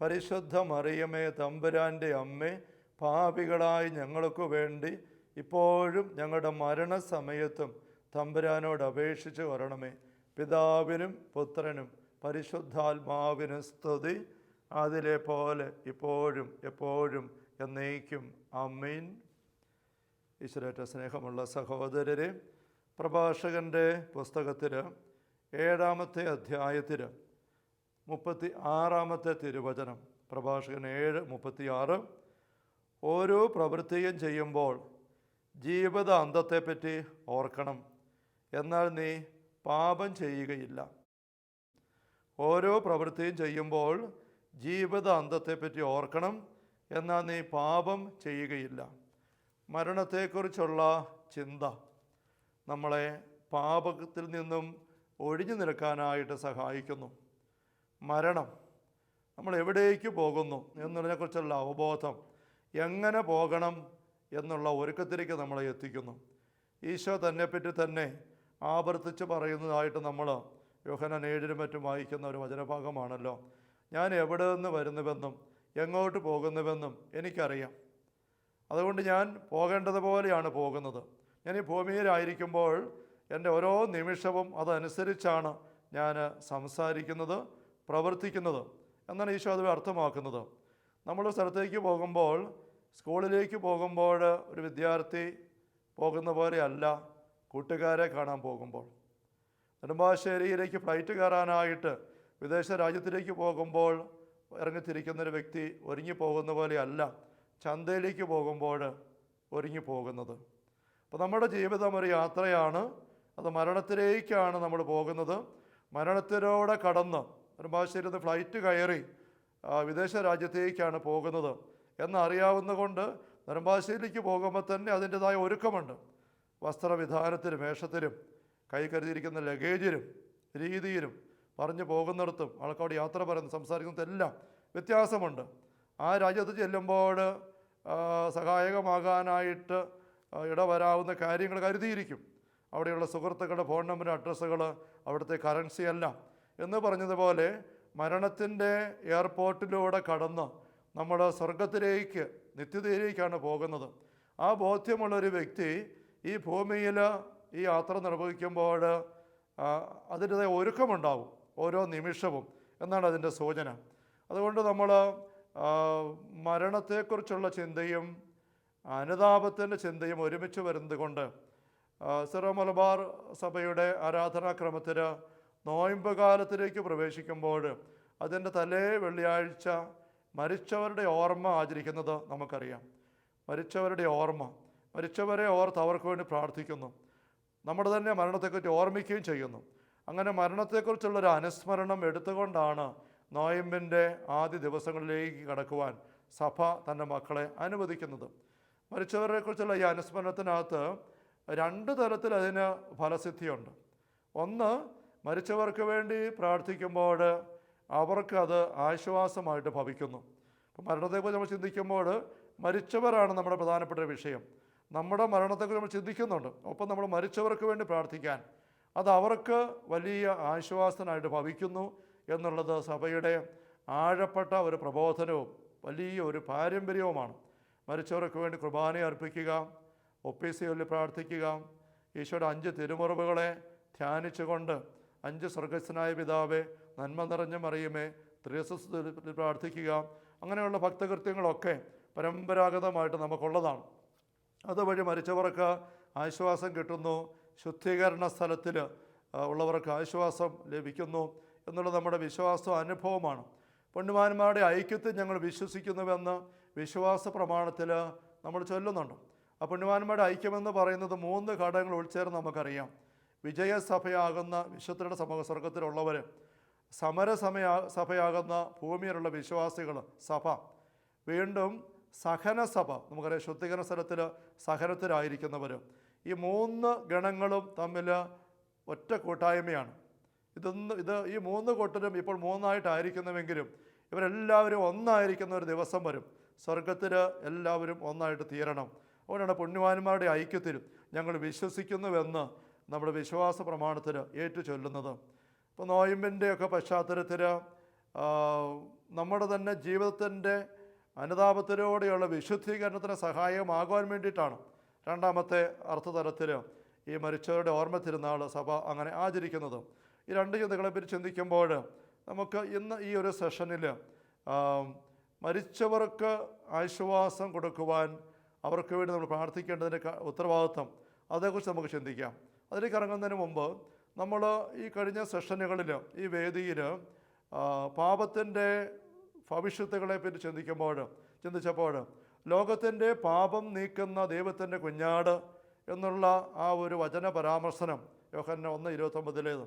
പരിശുദ്ധ മറിയമേ തമ്പുരാന്റെ അമ്മേ പാപികളായി ഞങ്ങൾക്ക് വേണ്ടി ഇപ്പോഴും ഞങ്ങളുടെ മരണസമയത്തും തമ്പുരാനോട് അപേക്ഷിച്ച് വരണമേ. പിതാവിനും പുത്രനും പരിശുദ്ധാത്മാവിനും സ്തുതി. അതിലെ പോലെ ഇപ്പോഴും എപ്പോഴും എന്നേക്കും. അമ്മീൻ ഈശ്വരേറ്റ സ്നേഹമുള്ള സഹോദരരെ പ്രഭാഷകന്റെ പുസ്തകത്തിൽ ഏഴാമത്തെ അധ്യായത്തിൽ മുപ്പത്തി ആറാമത്തെ തിരുവചനം. പ്രഭാഷകൻ ഏഴ് മുപ്പത്തി ആറ് ഓരോ പ്രവൃത്തിയും ചെയ്യുമ്പോൾ ജീവിത അന്തത്തെപ്പറ്റി ഓർക്കണം. എന്നാൽ നീ പാപം ചെയ്യുകയില്ല. ഓരോ പ്രവൃത്തിയും ചെയ്യുമ്പോൾ ജീവിത അന്തത്തെപ്പറ്റി ഓർക്കണം. എന്നാൽ നീ പാപം ചെയ്യുകയില്ല. മരണത്തെക്കുറിച്ചുള്ള ചിന്ത നമ്മളെ പാപത്തിൽ നിന്നും ഒഴിഞ്ഞു നിൽക്കാനായിട്ട് സഹായിക്കുന്നു. മരണം. നമ്മൾ എവിടേക്ക് പോകുന്നു എന്നതിനെക്കുറിച്ചുള്ള അവബോധം എങ്ങനെ പോകണം എന്നുള്ള ഒരുക്കത്തിലേക്ക് നമ്മളെ എത്തിക്കുന്നു. ഈശോ തന്നെപ്പറ്റി തന്നെ ആവർത്തിച്ച് പറയുന്നതായിട്ട് നമ്മൾ യോഹനൻ ഏഴിനും മറ്റും വായിക്കുന്ന ഒരു വചനഭാഗമാണല്ലോ. ഞാൻ എവിടെ നിന്ന് വരുന്നുവെന്നും എങ്ങോട്ട് പോകുന്നുവെന്നും എനിക്കറിയാം. അതുകൊണ്ട് ഞാൻ പോകേണ്ടതുപോലെയാണ് പോകുന്നത്. ഞാൻ ഈ ഭൂമിയിലായിരിക്കുമ്പോൾ എന്റെ ഓരോ നിമിഷവും അതനുസരിച്ചാണ് ഞാൻ സംസാരിക്കുന്നത്. പ്രവർത്തിക്കുന്നത് എന്നാണ് ഈശോ അത് അർത്ഥമാക്കുന്നത്. നമ്മൾ സ്ഥലത്തേക്ക് പോകുമ്പോൾ സ്കൂളിലേക്ക് പോകുമ്പോൾ ഒരു വിദ്യാർത്ഥി പോകുന്ന പോലെയല്ല കൂട്ടുകാരെ കാണാൻ പോകുമ്പോൾ. നെടുമ്പാശ്ശേരിയിലേക്ക് ഫ്ലൈറ്റ് കയറാനായിട്ട് വിദേശ രാജ്യത്തിലേക്ക് പോകുമ്പോൾ ഇറങ്ങിത്തിരിക്കുന്ന ഒരു വ്യക്തി ഒരുങ്ങി പോകുന്ന പോലെയല്ല ചന്തയിലേക്ക് പോകുമ്പോൾ ഒരുങ്ങി പോകുന്നത്. അപ്പോൾ നമ്മുടെ ജീവിതം ഒരു യാത്രയാണ്. അത് മരണത്തിലേക്കാണ് നമ്മൾ പോകുന്നത്. മരണത്തിലൂടെ കടന്ന് നെടുമ്പാശ്ശേരിയിൽ ഫ്ലൈറ്റ് കയറി വിദേശ രാജ്യത്തേക്കാണ് പോകുന്നത്. എന്നറിയാവുന്ന കൊണ്ട് നെടുമ്പാശ്ശേരിയിലേക്ക് പോകുമ്പോൾ തന്നെ അതിന്റെതായ ഒരുക്കമുണ്ട്. വസ്ത്രവിധാനത്തിലും വേഷത്തിലും കൈ കരുതിയിരിക്കുന്ന ലഗേജിലും രീതിയിലും പറഞ്ഞു പോകുന്നിടത്തും ആൾക്കാരോട് യാത്ര പറയുന്നത് സംസാരിക്കുന്നതെല്ലാം വ്യത്യാസമുണ്ട്. ആ രാജ്യത്ത് ചെല്ലുമ്പോൾ സഹായകമാകാനായിട്ട് ഇടവരാവുന്ന കാര്യങ്ങൾ കരുതിയിരിക്കും. അവിടെയുള്ള സുഹൃത്തുക്കളുടെ ഫോൺ നമ്പർ അഡ്രസ്സുകൾ അവിടുത്തെ കറൻസി എല്ലാം. എന്ന് പറഞ്ഞതുപോലെ മരണത്തിന്റെ എയർപോർട്ടിലൂടെ കടന്ന് നമ്മൾ സ്വർഗത്തിലേക്ക് നിത്യതയിലേക്കാണ് പോകുന്നത്. ആ ബോധ്യമുള്ളൊരു വ്യക്തി ഈ ഭൂമിയിൽ ഈ യാത്ര നിർവഹിക്കുമ്പോൾ അതിന്റെതായ ഒരുക്കമുണ്ടാവും ഓരോ നിമിഷവും എന്നാണ് അതിന്റെ സൂചന. അതുകൊണ്ട് നമ്മൾ മരണത്തെക്കുറിച്ചുള്ള ചിന്തയും അനുതാപത്തിന്റെ ചിന്തയും ഒരുമിച്ച് വരുന്നത് കൊണ്ട് സിറോ മലബാർ സഭയുടെ ആരാധനാക്രമത്തിൽ നോയമ്പ് കാലത്തിലേക്ക് പ്രവേശിക്കുമ്പോൾ അതിന്റെ തലേ വെള്ളിയാഴ്ച മരിച്ചവരുടെ ഓർമ്മ ആചരിക്കുന്നത് നമുക്കറിയാം. മരിച്ചവരുടെ ഓർമ്മ മരിച്ചവരെ ഓർത്ത് അവർക്ക് വേണ്ടി പ്രാർത്ഥിക്കുന്നു. നമ്മുടെ തന്നെ മരണത്തെക്കുറിച്ച് ഓർമ്മിക്കുകയും ചെയ്യുന്നു. അങ്ങനെ മരണത്തെക്കുറിച്ചുള്ളൊരു അനുസ്മരണം എടുത്തുകൊണ്ടാണ് നോയമ്പിന്റെ ആദ്യ ദിവസങ്ങളിലേക്ക് കടക്കുവാൻ സഭ തന്റെ മക്കളെ അനുവദിക്കുന്നത്. മരിച്ചവരെക്കുറിച്ചുള്ള ഈ അനുസ്മരണത്തിനകത്ത് രണ്ട് തരത്തിൽ അതിന് ഫലസിദ്ധിയുണ്ട്. ഒന്ന് മരിച്ചവർക്ക് വേണ്ടി പ്രാർത്ഥിക്കുമ്പോൾ അവർക്കത് ആശ്വാസമായിട്ട് ഭവിക്കുന്നു. അപ്പം മരണത്തെക്കുറിച്ച് നമ്മൾ ചിന്തിക്കുമ്പോൾ മരിച്ചവരാണ് നമ്മുടെ പ്രധാനപ്പെട്ട വിഷയം. നമ്മുടെ മരണത്തെക്കുറിച്ച് നമ്മൾ ചിന്തിക്കുന്നുണ്ട്. ഒപ്പം നമ്മൾ മരിച്ചവർക്ക് വേണ്ടി പ്രാർത്ഥിക്കാൻ അത് അവർക്ക് വലിയ ആശ്വാസനായിട്ട് ഭവിക്കുന്നു എന്നുള്ളത് സഭയുടെ ആഴപ്പെട്ട ഒരു പ്രബോധനവും വലിയ ഒരു പാരമ്പര്യവുമാണ്. മരിച്ചവർക്ക് വേണ്ടി കുർബാന അർപ്പിക്കുക ഒപ്പീസി ചൊല്ലി പ്രാർത്ഥിക്കുക ഈശോയുടെ അഞ്ച് തിരുമുറവുകളെ ധ്യാനിച്ചുകൊണ്ട് അഞ്ച് സ്വർഗസ്വനായ പിതാവേ നന്മ നിറഞ്ഞ മറിയുമേ ത്രിയസസ് പ്രാർത്ഥിക്കുക. അങ്ങനെയുള്ള ഭക്തകൃത്യങ്ങളൊക്കെ പരമ്പരാഗതമായിട്ട് നമുക്കുള്ളതാണ്. അതുവഴി മരിച്ചവർക്ക് ആശ്വാസം കിട്ടുന്നു. ശുദ്ധീകരണ സ്ഥലത്തിൽ ഉള്ളവർക്ക് ആശ്വാസം ലഭിക്കുന്നു എന്നുള്ള നമ്മുടെ വിശ്വാസവും അനുഭവമാണ് പുണ്യവാന്മാരുടെ ഐക്യത്തെ ഞങ്ങൾ വിശ്വസിക്കുന്നുവെന്ന് വിശ്വാസ പ്രമാണത്തിൽ നമ്മൾ ചൊല്ലുന്നുണ്ട്. ആ പുണ്യവാന്മാരുടെ ഐക്യമെന്ന് പറയുന്നത് മൂന്ന് ഘടകങ്ങൾ ഉൾച്ചേർന്ന് നമുക്കറിയാം. വിജയസഭയാകുന്ന വിശുദ്ധരുടെ സമൂഹ സ്വർഗത്തിലുള്ളവർ സമരസമയ സഭയാകുന്ന ഭൂമിയിലുള്ള വിശ്വാസികൾ സഭ. വീണ്ടും സഹനസഭ നമുക്കറിയാം ശുദ്ധീകരണ സ്ഥലത്തിൽ സഹനത്തിലായിരിക്കുന്നവർ ഈ മൂന്ന് ഗണങ്ങളും തമ്മിൽ ഒറ്റ കൂട്ടായ്മയാണ്. ഇതൊന്ന് ഇത് ഈ മൂന്ന് കൂട്ടരും ഇപ്പോൾ മൂന്നായിട്ടായിരിക്കുന്നുവെങ്കിലും ഇവരെല്ലാവരും ഒന്നായിരിക്കുന്ന ഒരു ദിവസം വരും. സ്വർഗത്തിൽ എല്ലാവരും ഒന്നായിട്ട് തീരണം. അതുകൊണ്ടാണ് പുണ്യവാന്മാരുടെ ഐക്യത്തിലും ഞങ്ങൾ വിശ്വസിക്കുന്നുവെന്ന് നമ്മുടെ വിശ്വാസ പ്രമാണത്തിന് ഏറ്റു ചൊല്ലുന്നത്. ഇപ്പോൾ നോയമ്പിന്റെയൊക്കെ പശ്ചാത്തലത്തിൽ നമ്മുടെ തന്നെ ജീവിതത്തിന്റെ അനുതാപത്തിലൂടെയുള്ള വിശുദ്ധീകരണത്തിന് സഹായമാകുവാൻ വേണ്ടിയിട്ടാണ് രണ്ടാമത്തെ അർത്ഥതലത്തിൽ ഈ മരിച്ചവരുടെ ഓർമ്മ തിരുന്നാൾ സഭ അങ്ങനെ ആചരിക്കുന്നത്. ഈ രണ്ട് ചിന്തകളെപ്പറ്റി ചിന്തിക്കുമ്പോൾ നമുക്ക് ഇന്ന് ഈ ഒരു സെഷനിൽ മരിച്ചവർക്ക് ആശ്വാസം കൊടുക്കുവാൻ അവർക്ക് വേണ്ടി നമ്മൾ പ്രാർത്ഥിക്കേണ്ടതിന്റെ ഉത്തരവാദിത്വം അതേക്കുറിച്ച് നമുക്ക് ചിന്തിക്കാം. അതിലേക്ക് ഇറങ്ങുന്നതിന് മുമ്പ് നമ്മൾ ഈ കഴിഞ്ഞ സെഷനുകളിൽ ഈ വേദിയിൽ പാപത്തിന്റെ ഭവിഷ്യത്തുകളെ പറ്റി ചിന്തിക്കുമ്പോൾ ചിന്തിച്ചപ്പോൾ ലോകത്തിന്റെ പാപം നീക്കുന്ന ദൈവത്തിന്റെ കുഞ്ഞാട് എന്നുള്ള ആ ഒരു വചന പരാമർശനം യോഹന്ന ഒന്ന് ഇരുപത്തൊമ്പതിലേത്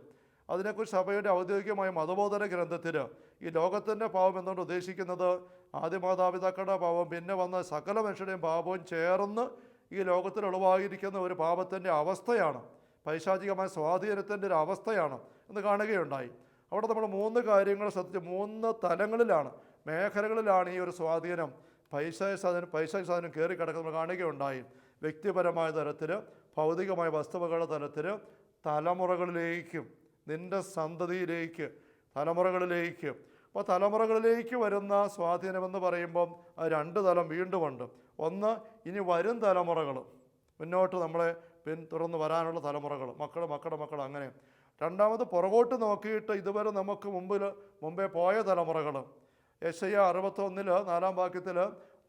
അതിനെക്കുറിച്ച് സഭയുടെ ഔദ്യോഗികമായ മതബോധന ഗ്രന്ഥത്തിൽ ഈ ലോകത്തിന്റെ പാപം എന്നുകൊണ്ട് ഉദ്ദേശിക്കുന്നത്? ആദ്യ മാതാപിതാക്കളുടെ പാപം പിന്നെ വന്ന സകല മനുഷ്യരുടെയും പാപവും ചേർന്ന് ഈ ലോകത്തിൽ ഉളവായിരിക്കുന്ന ഒരു പാപത്തിന്റെ അവസ്ഥയാണ് പൈശാചികമായ സ്വാധീനത്തിന്റെ ഒരു അവസ്ഥയാണ് എന്ന് കാണുകയുണ്ടായി. അവിടെ നമ്മൾ മൂന്ന് കാര്യങ്ങൾ ശ്രദ്ധിച്ച് മൂന്ന് തലങ്ങളിലാണ് മേഖലകളിലാണ് ഈ ഒരു സ്വാധീനം പൈസ സാധനം പൈശാച സാധനം കയറി കിടക്കുന്നത് നമ്മൾ കാണുകയുണ്ടായി. വ്യക്തിപരമായ തലത്തിൽ ഭൗതികമായ വസ്തുവകളുടെ തലത്തിൽ തലമുറകളിലേക്കും നിന്റെ സന്തതിയിലേക്ക് തലമുറകളിലേക്ക്. അപ്പോൾ തലമുറകളിലേക്ക് വരുന്ന സ്വാധീനമെന്ന് പറയുമ്പം രണ്ട് തലം വീണ്ടുമുണ്ട് ഒന്ന് ഇനി വരും തലമുറകൾ മുന്നോട്ട് നമ്മളെ പിൻ തുറന്ന് വരാനുള്ള തലമുറകൾ മക്കൾ മക്കളുടെ മക്കൾ അങ്ങനെ. രണ്ടാമത് പുറകോട്ട് നോക്കിയിട്ട് ഇതുവരെ നമുക്ക് മുമ്പിൽ മുമ്പേ പോയ തലമുറകൾ യശയ്യ അറുപത്തൊന്നിൽ നാലാം വാക്യത്തിൽ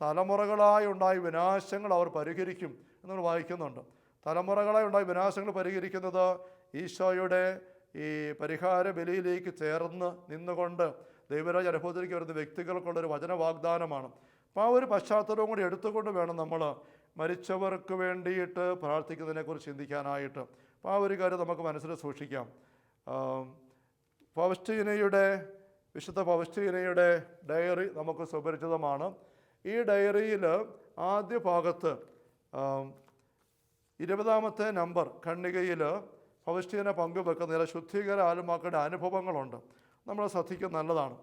തലമുറകളായി ഉണ്ടായ വിനാശങ്ങൾ അവർ പരിഹരിക്കും എന്ന് വായിക്കുന്നുണ്ട്. തലമുറകളായി ഉണ്ടായ വിനാശങ്ങൾ പരിഹരിക്കുന്നത് ഈശോയുടെ ഈ പരിഹാര ബലിയിലേക്ക് ചേർന്ന് നിന്നുകൊണ്ട് ദൈവരാജ് അനുഭവത്തിലേക്ക് വരുന്ന വ്യക്തികൾക്കുള്ളൊരു വചന വാഗ്ദാനമാണ് അപ്പോൾ ആ ഒരു പശ്ചാത്തലവും കൂടി എടുത്തുകൊണ്ട് വേണം നമ്മൾ മരിച്ചവർക്ക് വേണ്ടിയിട്ട് പ്രാർത്ഥിക്കുന്നതിനെക്കുറിച്ച് ചിന്തിക്കാനായിട്ട്. അപ്പോൾ ആ ഒരു കാര്യം നമുക്ക് മനസ്സിൽ സൂക്ഷിക്കാം. പൗസ്റ്റീനയുടെ വിശുദ്ധ പൗസ്റ്റീനയുടെ ഡയറി നമുക്ക് സുപരിചിതമാണ്. ഈ ഡയറിയിൽ ആദ്യ ഭാഗത്ത് ഇരുപതാമത്തെ നമ്പർ ഖണ്ഡികയിൽ പൗസ്റ്റീന പങ്കുവെക്കുന്ന ചില ശുദ്ധീകര ആലുമാക്കളുടെ അനുഭവങ്ങളുണ്ട്. നമ്മൾ ശ്രദ്ധിക്കുന്നത് നല്ലതാണ്.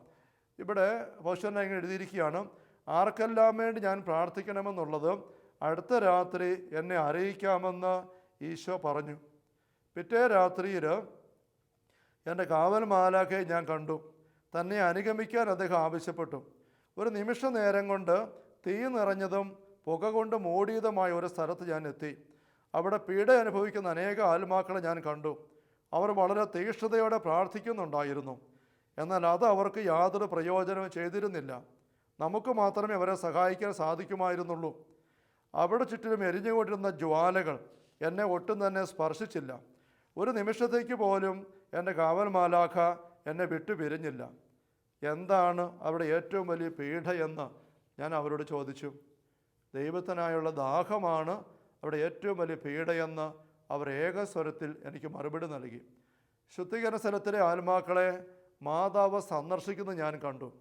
ഇവിടെ പൗസ്റ്റീന ഇങ്ങനെ എഴുതിയിരിക്കുകയാണ് ആർക്കെല്ലാം വേണ്ടി ഞാൻ പ്രാർത്ഥിക്കണമെന്നുള്ളത് അടുത്ത രാത്രി എന്നെ അറിയിക്കാമെന്ന് ഈശോ പറഞ്ഞു. പിറ്റേ രാത്രിയിൽ എന്റെ കാവൽ മാലാഖയെ ഞാൻ കണ്ടു. തന്നെ അനുഗമിക്കാൻ അദ്ദേഹം ആവശ്യപ്പെട്ടു. ഒരു നിമിഷ നേരം കൊണ്ട് തീ നിറഞ്ഞതും പുക കൊണ്ട് മൂടിയതുമായ ഒരു സ്ഥലത്ത് ഞാൻ എത്തി. അവിടെ പീഡ അനുഭവിക്കുന്ന അനേക ആത്മാക്കളെ ഞാൻ കണ്ടു. അവർ വളരെ തീക്ഷ്ണതയോടെ പ്രാർത്ഥിക്കുന്നുണ്ടായിരുന്നു. എന്നാൽ അത് അവർക്ക് യാതൊരു പ്രയോജനവും ചെയ്തിരുന്നില്ല. നമുക്ക് മാത്രമേ അവരെ സഹായിക്കാൻ സാധിക്കുമായിരുന്നുള്ളൂ. അവിടെ ചുറ്റിലും എരിഞ്ഞുകൊണ്ടിരുന്ന ജ്വാലകൾ എന്നെ ഒട്ടും തന്നെ സ്പർശിച്ചില്ല. ഒരു നിമിഷത്തേക്ക് പോലും എന്റെ കാവൽ മാലാഖ എന്നെ വിട്ടു പിരിഞ്ഞില്ല. എന്താണ് അവിടെ ഏറ്റവും വലിയ പീഡയെന്ന് ഞാൻ അവരോട് ചോദിച്ചു. ദൈവത്തിനായുള്ള ദാഹമാണ് അവിടെ ഏറ്റവും വലിയ പീഡയെന്ന് അവർ ഏകസ്വരത്തിൽ എനിക്ക് മറുപടി നൽകി. ശുദ്ധീകരണ സ്ഥലത്തിലെ ആത്മാക്കളെ മാതാവ് സന്ദർശിക്കുന്നത് ഞാൻ കണ്ടു.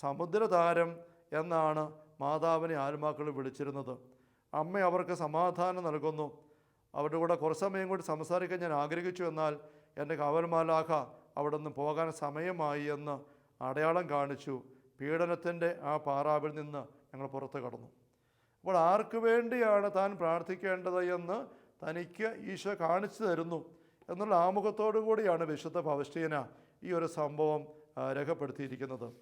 സമുദ്രതാരം എന്നാണ് മാതാവിനെ ആത്മാക്കൾ വിളിച്ചിരുന്നത്. അമ്മ അവർക്ക് സമാധാനം നൽകുന്നു. അവരുടെ കൂടെ കുറച്ച് സമയം കൂടി സംസാരിക്കാൻ ഞാൻ ആഗ്രഹിച്ചു എന്നാൽ എന്റെ കവൽമാലാഖ അവിടെ നിന്ന് പോകാൻ സമയമായി എന്ന് അടയാളം കാണിച്ചു. പീഡനത്തിന്റെ ആ പാറാവിൽ നിന്ന് ഞങ്ങൾ പുറത്ത് കടന്നു. അപ്പോൾ ആർക്ക് വേണ്ടിയാണ് താൻ പ്രാർത്ഥിക്കേണ്ടത് എന്ന് തനിക്ക് ഈശോ കാണിച്ചു തരുന്നു എന്നുള്ള ആമുഖത്തോടു കൂടിയാണ് വിശുദ്ധ പവസ്റ്റീന ഈ ഒരു സംഭവം രേഖപ്പെടുത്തിയിരിക്കുന്നത്.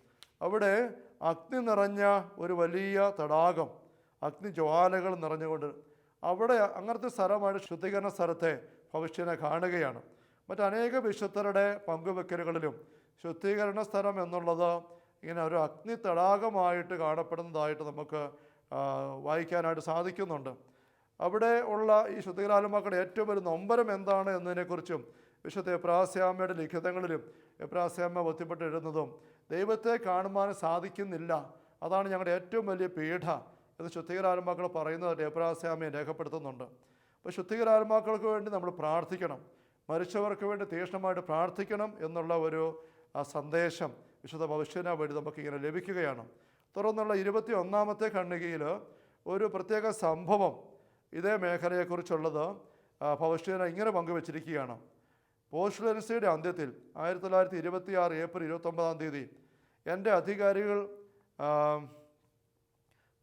അവിടെ അഗ്നി നിറഞ്ഞ ഒരു വലിയ തടാകം അഗ്നി ജ്വാലകൾ നിറഞ്ഞുകൊണ്ട് അവിടെ അങ്ങനത്തെ സ്ഥലമാണ് ശുദ്ധീകരണ സ്ഥലത്തെ ഭവിഷ്യനെ കാണുകയാണ്. മറ്റനേക വിശുദ്ധരുടെ പങ്കുവെക്കലുകളിലും ശുദ്ധീകരണ സ്ഥലം എന്നുള്ളത് ഇങ്ങനെ ഒരു അഗ്നി തടാകമായിട്ട് കാണപ്പെടുന്നതായിട്ട് നമുക്ക് വായിക്കാനായിട്ട് സാധിക്കുന്നുണ്ട്. അവിടെ ഉള്ള ഈ ശുദ്ധീകരാലുമാക്കളുടെ ഏറ്റവും വലിയ നൊമ്പരം എന്താണ് എന്നതിനെക്കുറിച്ചും വിശുദ്ധ എപ്രാസ്യാമ്മയുടെ ലിഖിതങ്ങളിലും എപ്രാസ്യാമ്മ ബോധ്യപ്പെട്ട് എഴുതുന്നതും ദൈവത്തെ കാണുവാൻ സാധിക്കുന്നില്ല. അതാണ് ഞങ്ങളുടെ ഏറ്റവും വലിയ പീഠ. എന്ന് ശുദ്ധീകരാത്മാക്കൾ പറയുന്നത് എപ്രാസ്യാമ്മയെ രേഖപ്പെടുത്തുന്നുണ്ട്. അപ്പോൾ ശുദ്ധീകരാത്മാക്കൾക്ക് വേണ്ടി നമ്മൾ പ്രാർത്ഥിക്കണം. മരിച്ചവർക്ക് വേണ്ടി തീക്ഷ്ണമായിട്ട് പ്രാർത്ഥിക്കണം എന്നുള്ള ഒരു സന്ദേശം വിശുദ്ധ ഭവിഷ്യന വഴി നമുക്കിങ്ങനെ ലഭിക്കുകയാണ്. തുടർന്നുള്ള ഇരുപത്തി ഒന്നാമത്തെ ഖണ്ഡികയിൽ ഒരു പ്രത്യേക സംഭവം ഇതേ മേഖലയെക്കുറിച്ചുള്ളത് ഭവിഷ്യന ഇങ്ങനെ പങ്കുവച്ചിരിക്കുകയാണ്. പോസ്റ്റുലൻസിയുടെ അന്ത്യത്തിൽ ആയിരത്തി തൊള്ളായിരത്തി ഇരുപത്തി ആറ് ഏപ്രിൽ ഇരുപത്തൊമ്പതാം തീയതി എന്റെ അധികാരികൾ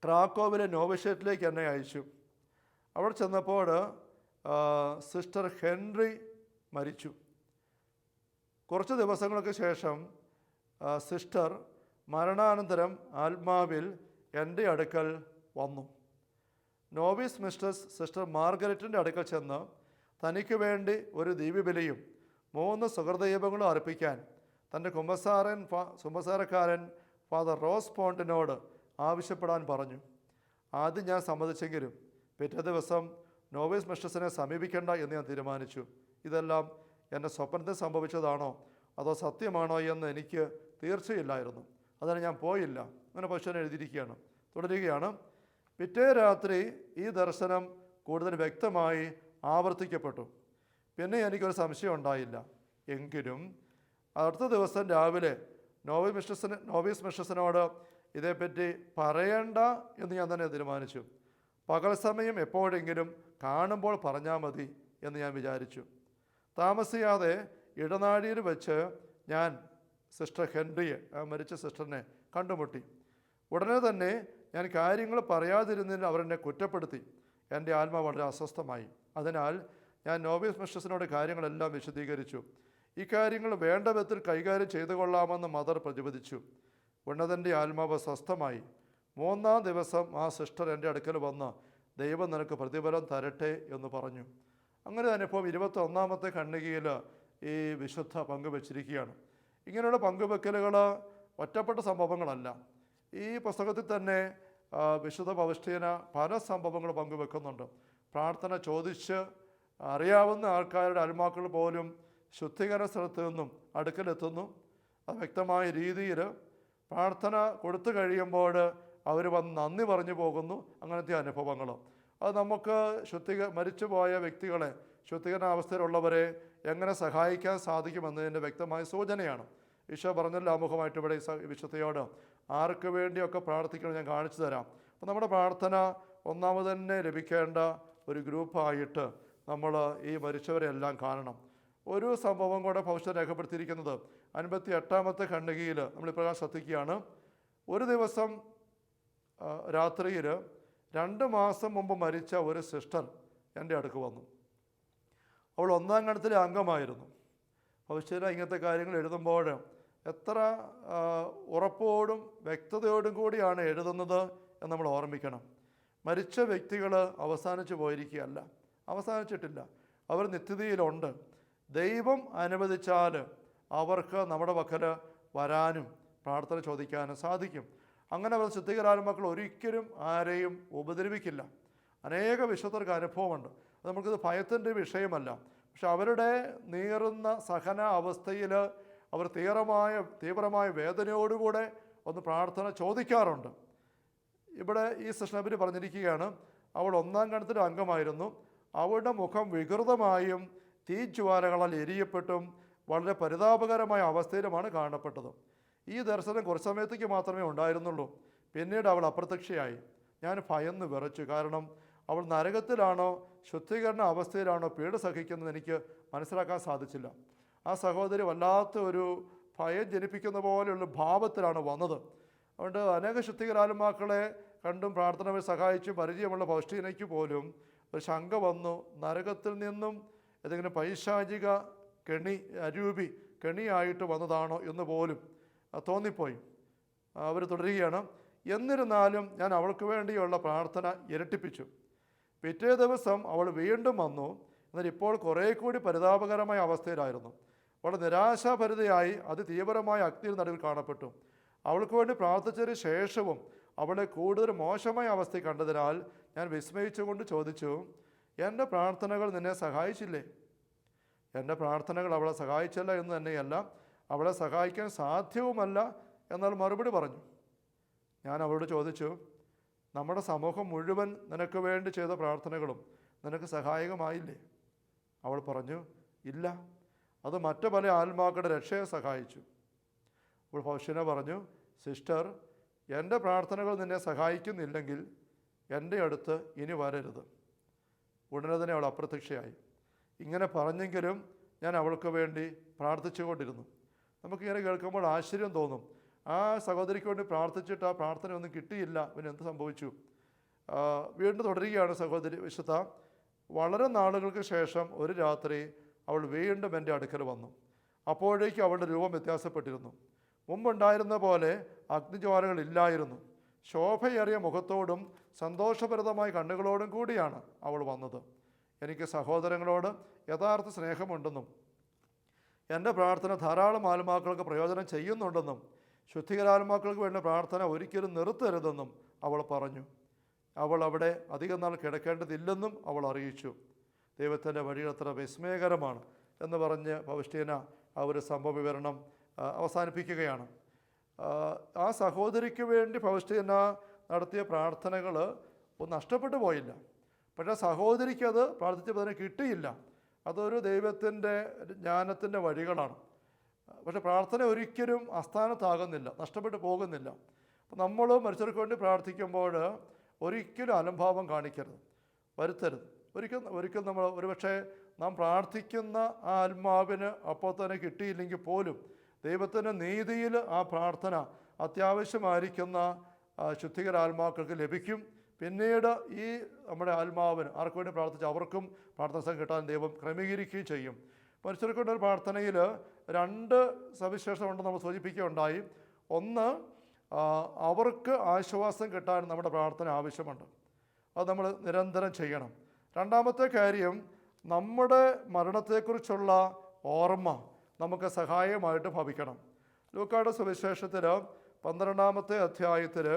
ക്രാക്കോവിലെ നോവിഷേറ്റിലേക്ക് എന്നെ അയച്ചു. അവിടെ ചെന്നപ്പോൾ സിസ്റ്റർ ഹെൻറി മരിച്ചു. കുറച്ച് ദിവസങ്ങൾക്ക് ശേഷം സിസ്റ്റർ മരണാനന്തരം ആത്മാവിൽ എന്റെ അടുക്കൽ വന്നു. നോവിസ് മിസ്റ്റസ് സിസ്റ്റർ മാർഗരറ്റിന്റെ അടുക്കൽ ചെന്ന് തനിക്ക് വേണ്ടി ഒരു ദീപബലിയും മൂന്ന് സുഹൃദീപങ്ങളും അർപ്പിക്കാൻ തന്റെ കുമ്പസാരൻ കുമ്പസാരക്കാരൻ ഫാദർ റോസ് പോണ്ടിനോട് ആവശ്യപ്പെടാൻ പറഞ്ഞു. ആദ്യം ഞാൻ സമ്മതിച്ചെങ്കിലും പിറ്റേ ദിവസം നോവേസ് മിസ്റ്റസിനെ സമീപിക്കേണ്ട എന്ന് ഞാൻ തീരുമാനിച്ചു. ഇതെല്ലാം എന്റെ സ്വപ്നത്തിൽ സംഭവിച്ചതാണോ അതോ സത്യമാണോ എന്ന് എനിക്ക് തീർച്ചയില്ലായിരുന്നു. അതിന് ഞാൻ പോയില്ല. അങ്ങനെ പശുവിനെ എഴുതിയിരിക്കുകയാണ്. തുടരുകയാണ്. പിറ്റേ രാത്രി ഈ ദർശനം കൂടുതൽ വ്യക്തമായി ആവർത്തിക്കപ്പെട്ടു. പിന്നെ എനിക്കൊരു സംശയം ഉണ്ടായില്ല. എങ്കിലും അടുത്ത ദിവസം രാവിലെ നോവി മിഷസിന് നോവീസ് മിഷസിനോട് ഇതേപ്പറ്റി പറയണ്ട എന്ന് ഞാൻ തന്നെ തീരുമാനിച്ചു. പകൽ സമയം എപ്പോഴെങ്കിലും കാണുമ്പോൾ പറഞ്ഞാൽ മതി എന്ന് ഞാൻ വിചാരിച്ചു. താമസിയാതെ ഇടനാഴിയിൽ വെച്ച് ഞാൻ സിസ്റ്റർ ഹെൻറിയെ ആ മരിച്ച സിസ്റ്ററിനെ കണ്ടുമുട്ടി. ഉടനെ തന്നെ ഞാൻ കാര്യങ്ങൾ പറയാതിരുന്നതിന് അവരെന്നെ കുറ്റപ്പെടുത്തി. എന്റെ ആത്മ വളരെ അസ്വസ്ഥമായി. അതിനാൽ ഞാൻ നോബീസ് മിസ്റ്റസിനോട് കാര്യങ്ങളെല്ലാം വിശദീകരിച്ചു. ഇക്കാര്യങ്ങൾ വേണ്ട വിധത്തിൽ കൈകാര്യം ചെയ്തു കൊള്ളാമെന്ന് മദർ പ്രതിപദിച്ചു. ഉന്നതന്റെ ആത്മാവ് സ്വസ്ഥമായി. മൂന്നാം ദിവസം ആ സിസ്റ്റർ എന്റെ അടുക്കൽ വന്ന് ദൈവം നിനക്ക് പ്രതിഫലം തരട്ടെ എന്ന് പറഞ്ഞു. അങ്ങനെ തന്നെ ഇപ്പോൾ ഇരുപത്തി ഒന്നാമത്തെ ഖണ്ഡികയിൽ ഈ വിശുദ്ധ പങ്കുവച്ചിരിക്കുകയാണ് ഇങ്ങനെയുള്ള പങ്കുവെക്കലുകൾ ഒറ്റപ്പെട്ട സംഭവങ്ങളല്ല. ഈ പുസ്തകത്തിൽ തന്നെ വിശുദ്ധ പവിഷ്ഠീന പല സംഭവങ്ങൾ പങ്കുവെക്കുന്നുണ്ട്. പ്രാർത്ഥന ചോദിച്ച് അറിയാവുന്ന ആൾക്കാരുടെ ആത്മാക്കൾ പോലും ശുദ്ധീകരണ സ്ഥലത്ത് നിന്നും അടുക്കലെത്തുന്നു. അത് വ്യക്തമായ രീതിയിൽ പ്രാർത്ഥന കൊടുത്തു കഴിയുമ്പോൾ അവർ വന്ന് നന്ദി പറഞ്ഞു പോകുന്നു. അങ്ങനത്തെ അനുഭവങ്ങൾ അത് നമുക്ക് ശുദ്ധിക മരിച്ചുപോയ വ്യക്തികളെ ശുദ്ധികരണാവസ്ഥയിലുള്ളവരെ എങ്ങനെ സഹായിക്കാൻ സാധിക്കുമെന്നതിന്റെ വ്യക്തമായ സൂചനയാണ്. ഈശോ പറഞ്ഞല്ലോ ആമുഖമായിട്ട് ഇവിടെ വിശുദ്ധയോട് ആർക്ക് വേണ്ടിയൊക്കെ പ്രാർത്ഥിക്കണം ഞാൻ കാണിച്ചു തരാം. അപ്പോൾ നമ്മുടെ പ്രാർത്ഥന ഒന്നാമത് തന്നെ ലഭിക്കേണ്ട ഒരു ഗ്രൂപ്പായിട്ട് നമ്മൾ ഈ മരിച്ചവരെല്ലാം കാണണം. ഒരു സംഭവം കൂടെ ഭവിഷ്യത്ത് രേഖപ്പെടുത്തിയിരിക്കുന്നത് അൻപത്തി എട്ടാമത്തെ ഖണ്ഡികയിൽ നമ്മളിപ്രകാരം ശ്രദ്ധിക്കുകയാണ്. ഒരു ദിവസം രാത്രിയിൽ രണ്ട് മാസം മുമ്പ് മരിച്ച ഒരു സിസ്റ്റർ എന്റെ അടുക്ക് വന്നു. അവൾ ഒന്നാം ഗണത്തിലെ അംഗമായിരുന്നു. ഭവിഷ്യത്തിൽ ഇങ്ങനത്തെ കാര്യങ്ങൾ എഴുതുമ്പോൾ എത്ര ഉറപ്പോടും വ്യക്തതയോടും കൂടിയാണ് എഴുതുന്നത് എന്ന് നമ്മൾ ഓർമ്മിക്കണം. മരിച്ച വ്യക്തികൾ അവസാനിച്ചു പോയിരിക്കുകയല്ല. അവസാനിച്ചിട്ടില്ല. അവർ നിത്യതയിലുണ്ട്. ദൈവം അനുവദിച്ചാൽ അവർക്ക് നമ്മുടെ പക്കൽ വരാനും പ്രാർത്ഥന ചോദിക്കാനും സാധിക്കും. അങ്ങനെ അവർ ശുദ്ധികരാരംഭക്കൾ ഒരിക്കലും ആരെയും ഉപദ്രവിക്കില്ല. അനേക വിശുദ്ധർക്ക് അനുഭവമുണ്ട്. അത് നമുക്കിത് ഭയത്തിന്റെ വിഷയമല്ല. പക്ഷെ അവരുടെ നീറുന്ന സഹന അവസ്ഥയിൽ അവർ തീവ്രമായ തീവ്രമായ വേദനയോടുകൂടെ ഒന്ന് പ്രാർത്ഥന ചോദിക്കാറുണ്ട്. ഇവിടെ ഈ സൃഷ്ണപരി പറഞ്ഞിരിക്കുകയാണ്. അവൾ ഒന്നാം ഗണത്തിന്റെ അംഗമായിരുന്നു. അവളുടെ മുഖം വികൃതമായും തീജ്വാലകളാൽ എരിയപ്പെട്ടും വളരെ പരിതാപകരമായ അവസ്ഥയിലുമാണ് കാണപ്പെട്ടത്. ഈ ദർശനം കുറച്ച് സമയത്തേക്ക് മാത്രമേ ഉണ്ടായിരുന്നുള്ളൂ. പിന്നീട് അവൾ അപ്രത്യക്ഷയായി. ഞാൻ ഭയന്ന് വിറച്ചു. കാരണം അവൾ നരകത്തിലാണോ ശുദ്ധീകരണ അവസ്ഥയിലാണോ പീഡ സഹിക്കുന്നത് എനിക്ക് മനസ്സിലാക്കാൻ സാധിച്ചില്ല. ആ സഹോദരി വല്ലാത്ത ഒരു ഭയം ജനിപ്പിക്കുന്ന പോലെയുള്ള ഭാവത്തിലാണ് വന്നത്. അതുകൊണ്ട് അനേക ശുദ്ധീകരാലുമാക്കളെ കണ്ടും പ്രാർത്ഥന വഴി സഹായിച്ചും പരിചയമുള്ള പൗഷ്ടികനയ്ക്ക് പോലും ഒരു ശങ്ക വന്നു. നരകത്തിൽ നിന്നും ഏതെങ്കിലും പൈശാചിക കെണി അരൂപി കെണിയായിട്ട് വന്നതാണോ എന്ന് പോലും തോന്നിപ്പോയി. അവർ തുടരുകയാണ് എന്നിരുന്നാലും ഞാൻ അവൾക്ക് വേണ്ടിയുള്ള പ്രാർത്ഥന ഇരട്ടിപ്പിച്ചു. പിറ്റേ ദിവസം അവൾ വീണ്ടും വന്നു എന്നാൽ ഇപ്പോൾ കുറേ കൂടി പരിതാപകരമായ അവസ്ഥയിലായിരുന്നു. അവൾ നിരാശാഭരിതയായി അതിതീവ്രമായ അഗ്നിയിൽ നടുവിൽ കാണപ്പെട്ടു. അവൾക്ക് വേണ്ടി പ്രാർത്ഥിച്ചതിന് ശേഷവും അവളെ കൂടുതൽ മോശമായ അവസ്ഥ കണ്ടതിനാൽ ഞാൻ വിസ്മയിച്ചുകൊണ്ട് ചോദിച്ചു എന്റെ പ്രാർത്ഥനകൾ നിന്നെ സഹായിച്ചില്ലേ? എന്റെ പ്രാർത്ഥനകൾ അവളെ സഹായിച്ചല്ല എന്ന് തന്നെയല്ല അവളെ സഹായിക്കാൻ സാധ്യവുമല്ല എന്നാൽ മറുപടി പറഞ്ഞു. ഞാൻ അവളോട് ചോദിച്ചു നമ്മുടെ സമൂഹം മുഴുവൻ നിനക്ക് വേണ്ടി ചെയ്ത പ്രാർത്ഥനകളും നിനക്ക് സഹായകമായില്ലേ? അവൾ പറഞ്ഞു ഇല്ല അത് മറ്റു പല ആത്മാക്കളുടെ രക്ഷയെ സഹായിച്ചു. അപ്പോൾ ഫൗഷന പറഞ്ഞു സിസ്റ്റർ എന്റെ പ്രാർത്ഥനകൾ നിന്നെ സഹായിക്കുന്നില്ലെങ്കിൽ എന്റെ അടുത്ത് ഇനി വരരുത്. ഉടനെ തന്നെ അവൾ അപ്രത്യക്ഷയായി. ഇങ്ങനെ പറഞ്ഞെങ്കിലും ഞാൻ അവൾക്ക് വേണ്ടി പ്രാർത്ഥിച്ചുകൊണ്ടിരുന്നു. നമുക്കിങ്ങനെ കേൾക്കുമ്പോൾ ആശ്ചര്യം തോന്നും. ആ സഹോദരിക്ക് വേണ്ടി പ്രാർത്ഥിച്ചിട്ട് ആ പ്രാർത്ഥന ഒന്നും കിട്ടിയില്ല. പിന്നെ എന്ത് സംഭവിച്ചു? വീണ്ടും തുടരുകയാണ് സഹോദരി വിശുദ്ധ. വളരെ നാളുകൾക്ക് ശേഷം ഒരു രാത്രി അവൾ വീണ്ടും എന്റെ അടുക്കൽ വന്നു. അപ്പോഴേക്കും അവളുടെ രൂപം വ്യത്യാസപ്പെട്ടിരുന്നു. മുമ്പുണ്ടായിരുന്ന പോലെ അഗ്നിജ്വാലകൾ ഇല്ലായിരുന്നു. ശോഭയേറിയ മുഖത്തോടും സന്തോഷഭരിതമായ കണ്ണുകളോടും കൂടിയാണ് അവൾ വന്നത്. എനിക്ക് സഹോദരങ്ങളോട് യഥാർത്ഥ സ്നേഹമുണ്ടെന്നും എന്റെ പ്രാർത്ഥന ധാരാളം ആത്മാക്കൾക്ക് പ്രയോജനം ചെയ്യുന്നുണ്ടെന്നും ശുദ്ധികരാത്മാക്കൾക്ക് വേണ്ട പ്രാർത്ഥന ഒരിക്കലും നിർത്തരുതെന്നും അവൾ പറഞ്ഞു. അവൾ അവിടെ അധികം നാൾ കിടക്കേണ്ടതില്ലെന്നും അവൾ അറിയിച്ചു. ദൈവത്തിന്റെ വഴി അത്ര വിസ്മയകരമാണ് എന്ന് പറഞ്ഞ് പൗഷ്ടീന ആ ഒരു സംഭവ വിവരണം അവസാനിപ്പിക്കുകയാണ്. ആ, സഹോദരിക്ക് വേണ്ടി പൗഷ്ടീന നടത്തിയ പ്രാർത്ഥനകൾ നഷ്ടപ്പെട്ടു പോയില്ല. പക്ഷേ സഹോദരിക്ക് അത് പ്രാർത്ഥിച്ചപ്പോൾ തന്നെ കിട്ടിയില്ല. അതൊരു ദൈവത്തിന്റെ ജ്ഞാനത്തിന്റെ വഴികളാണ്. പക്ഷെ പ്രാർത്ഥന ഒരിക്കലും അസ്ഥാനത്താകുന്നില്ല നഷ്ടപ്പെട്ടു പോകുന്നില്ല. അപ്പം നമ്മൾ മനുഷ്യർക്ക് വേണ്ടി പ്രാർത്ഥിക്കുമ്പോൾ ഒരിക്കലും അലംഭാവം കാണിക്കരുത് വരുത്തരുത്. ഒരിക്കൽ ഒരിക്കൽ നമ്മൾ ഒരുപക്ഷെ നാം പ്രാർത്ഥിക്കുന്ന ആ ആത്മാവിന് അപ്പോൾ തന്നെ കിട്ടിയില്ലെങ്കിൽ പോലും ദൈവത്തിന്റെ നീതിയിൽ ആ പ്രാർത്ഥന അത്യാവശ്യമായിരിക്കുന്ന ശുദ്ധികരാത്മാക്കൾക്ക് ലഭിക്കും. പിന്നീട് ഈ നമ്മുടെ ആത്മാവിന് ആർക്കു വേണ്ടി പ്രാർത്ഥിച്ച അവർക്കും പ്രാർത്ഥന സ്ഥലം കിട്ടാൻ ദൈവം ക്രമീകരിക്കുകയും ചെയ്യും. ഒരു പ്രാർത്ഥനയിൽ രണ്ട് സവിശേഷത ഉണ്ടെന്ന് നമ്മൾ സൂചിപ്പിക്കുകയുണ്ടായി. ഒന്ന് അവർക്ക് ആശ്വാസം കിട്ടാൻ നമ്മുടെ പ്രാർത്ഥന ആവശ്യമുണ്ട്. അത് നമ്മൾ നിരന്തരം ചെയ്യണം. രണ്ടാമത്തെ കാര്യം നമ്മുടെ മരണത്തെക്കുറിച്ചുള്ള ഓർമ്മ നമുക്ക് സഹായമായിട്ട് ഭവിക്കണം. ലൂക്കാട് സുവിശേഷത്തിൽ പന്ത്രണ്ടാമത്തെ അധ്യായത്തിൽ